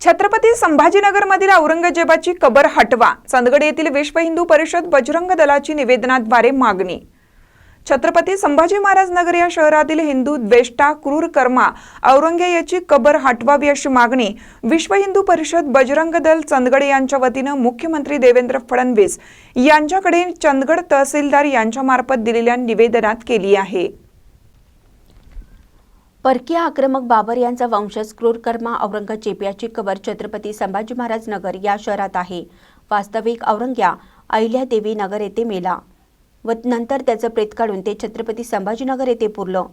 छत्रपती संभाजीनगरमधील औरंगजेबाची कबर हटवा चंदगड येथील विश्व हिंदू परिषद बजरंग दलाची निवेदनाद्वारे मागणी. छत्रपती संभाजी महाराज नगर या शहरातील हिंदू द्वेष्टा क्रूर कर्मा औरंगे याची कबर हटवावी अशी मागणी विश्व हिंदू परिषद बजरंग दल चंदगड यांच्या वतीनं मुख्यमंत्री देवेंद्र फडणवीस यांच्याकडे चंदगड तहसीलदार यांच्यामार्फत दिलेल्या निवेदनात केली आहे. परकीय आक्रमक बाबर यांचा वंशज क्रूरकर्मा औरंगजेब याची कबर छत्रपती संभाजी महाराज नगर या शहरात आहे. वास्तविक औरंग्या अहिल्यादेवी नगर येथे मेला व नंतर त्याचं प्रेत काढून ते छत्रपती संभाजीनगर येथे पुरलं.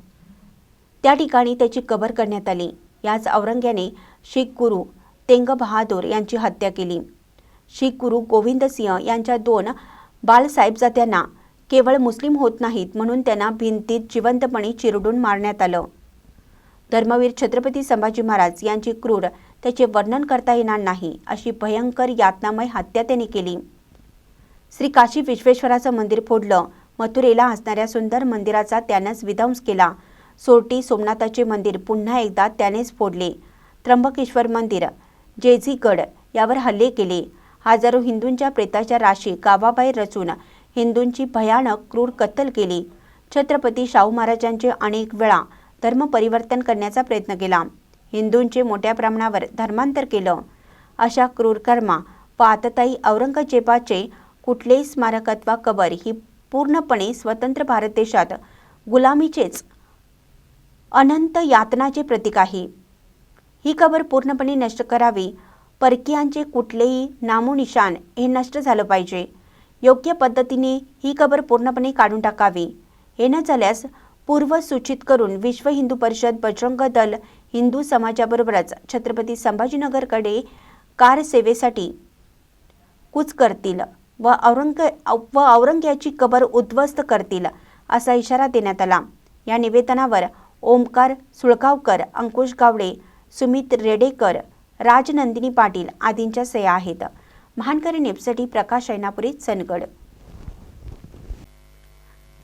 त्या ठिकाणी त्याची कबर करण्यात आली. याच औरंग्याने शीख गुरु तेंग बहादूर यांची हत्या केली. शीख गुरु गोविंद सिंह यांच्या दोन बालसाहेबजात्यांना केवळ मुस्लिम होत नाहीत म्हणून त्यांना भिंतीत जिवंतपणे चिरडून मारण्यात आलं. धर्मवीर छत्रपती संभाजी महाराज यांची क्रूर त्याचे वर्णन करता येणार नाही अशी भयंकर यातनामय हत्या त्यांनी केली. श्री काशी विश्वेश्वराचं मंदिर फोडलं मथुरेला असणाऱ्या सुंदर मंदिराचा त्यानेच विध्वंस केला. सोरटी सोमनाथाचे मंदिर पुन्हा एकदा त्यानेच फोडले. त्र्यंबकेश्वर मंदिर जेझीगड यावर हल्ले केले. हजारो हिंदूंच्या प्रेताच्या राशी गावाबाहेर रचून हिंदूंची भयानक क्रूर कत्तल केली. छत्रपती शाहू महाराजांचे अनेक वेळा धर्म परिवर्तन करण्याचा प्रयत्न केला. हिंदूंचे मोठ्या प्रमाणावर धर्मांतर केलं. अशा क्रूर कर्मा व आतताई औरंगजेबाचे कुठलेही स्मारक अथवा कबर ही पूर्णपणे स्वतंत्र भारत देशात गुलामीचेच अनंत यातनाचे प्रतीक आहे. ही कबर पूर्णपणे नष्ट करावी परकीयांचे कुठलेही नामोनिशान हे नष्ट झालं पाहिजे. योग्य पद्धतीने ही कबर पूर्णपणे काढून टाकावी. हे न झाल्यास पूर्वसूचित करून विश्व हिंदू परिषद बजरंग दल हिंदू समाजाबरोबरच छत्रपती संभाजीनगरकडे कार सेवेसाठी कूच करतील व औरंग व औरंग्याची कबर उद्ध्वस्त करतील असा इशारा देण्यात आला. या निवेदनावर ओमकार सुळगावकर अंकुश गावडे सुमित रेडेकर राजनंदिनी पाटील आदींच्या सह्या आहेत. महानकरी नेपसाठी प्रकाश ऐनापुरी चनगड